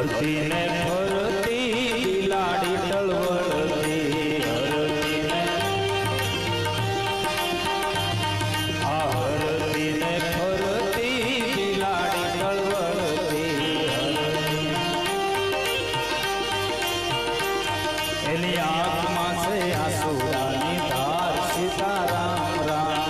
હરતીને ફરતી લાડી તળવળતી હરતીને આ હરતીને ફરતી લાડી તળવળતી એની આંખમાં છે આસુરાની ધાર, સીતારામ રામ.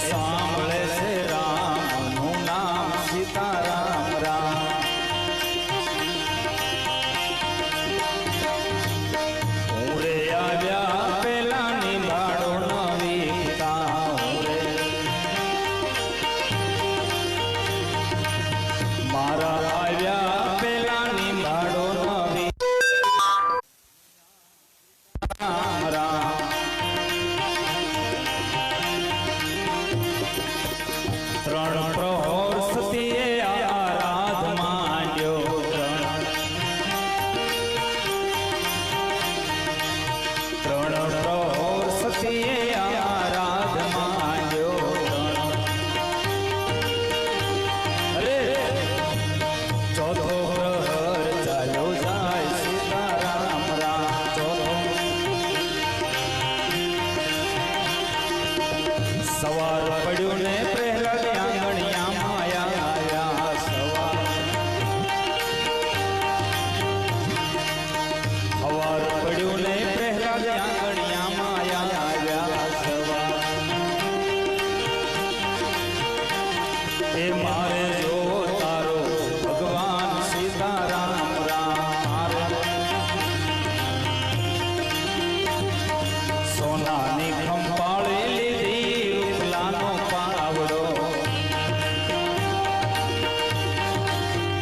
સાંભળે છે રામનું નામ સીતારામ રામ. ಪ್ರಾಣ